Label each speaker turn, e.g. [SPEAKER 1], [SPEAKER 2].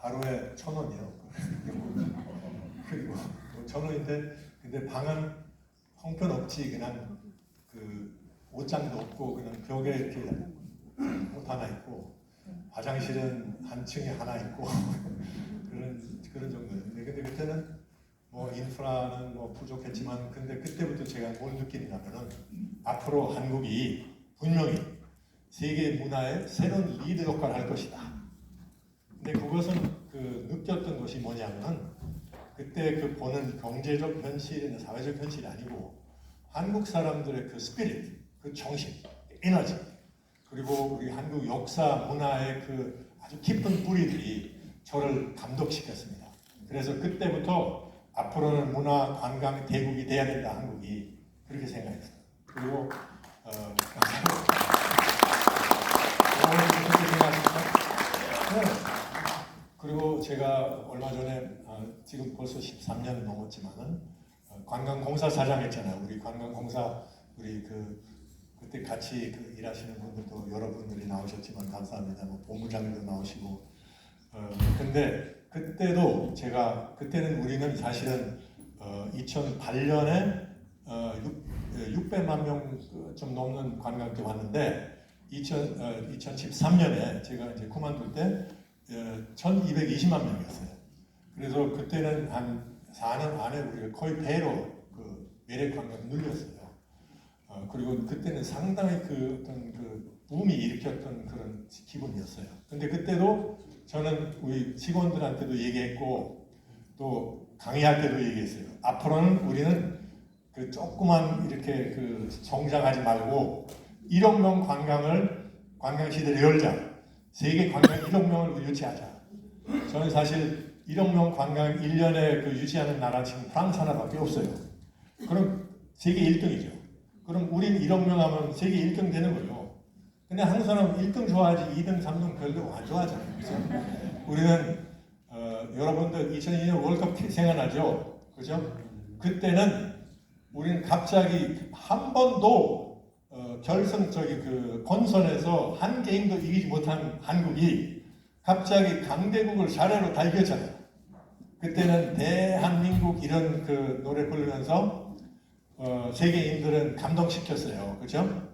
[SPEAKER 1] 하루에 천 원이요. 그리고 뭐천 원인데 근데 방은 형편없지 그냥 그 옷장도 없고 그냥 벽에 이렇게 옷 하나 있고 화장실은 한 층에 하나 있고 그런 그런 정도였는데 근데 그때는 뭐 인프라는 뭐 부족했지만 근데 그때부터 제가 뭘 느끼냐면은 앞으로 한국이 분명히 세계 문화의 새로운 리더 역할을 할 것이다. 근데 그것은 그 느꼈던 것이 뭐냐면은 그때 그 보는 경제적 현실이나 사회적 현실이 아니고 한국 사람들의 그 스피릿, 그 정신, 에너지 그리고 우리 한국 역사 문화의 그 아주 깊은 뿌리들이 저를 감독시켰습니다. 그래서 그때부터 앞으로는 문화 관광 대국이 돼야 된다 한국이 그렇게 생각했어요. 그리고 어, 감사합니다. 오늘 그렇게 생각하십니까? 네. 그리고 제가 얼마 전에 어, 지금 벌써 13년 넘었지만은 어, 관광공사 사장 했잖아요. 우리 관광공사 우리 그 그때 같이 그 일하시는 분들도 여러분들이 나오셨지만 감사합니다. 뭐 본부장님도 나오시고 어 근데 그때도 제가 그때는 우리는 사실은 어 2008년에 어 6, 600만 명 좀 넘는 관광객 왔는데 2000, 어, 2013년에 제가 이제 그만둘 때 어, 1220만 명이었어요. 그래서 그때는 한 4년 안에 우리가 거의 배로 그 매력 관광 늘렸어요. 어, 그리고 그때는 상당히 그 어떤 그 붐이 일으켰던 그런 기분이었어요. 근데 그때도 저는 우리 직원들한테도 얘기했고 또 강의할 때도 얘기했어요. 앞으로는 우리는 그 조그만 이렇게 그 성장하지 말고 1억 명 관광을 관광 시대를 열자. 세계 관광 1억 명을 유치하자. 저는 사실 1억 명 관광 1년에 그 유치하는 나라 지금 프랑스 하나밖에 없어요. 그럼 세계 1등이죠. 그럼 우린 1억 명 하면 세계 1등 되는 거죠. 근데 한국 사람은 1등 좋아하지 2등, 3등 별로 안 좋아하잖아요. 그죠? 우리는 어, 여러분들 2002년 월드컵 생각나죠? 그죠? 그때는 우리는 갑자기 한 번도 어, 결승 저기 그 본선에서 한 게임도 이기지 못한 한국이 갑자기 강대국을 사례로 달겼잖아요. 그때는 대한민국 이런 그 노래 부르면서 어, 세계인들은 감동시켰어요. 그죠?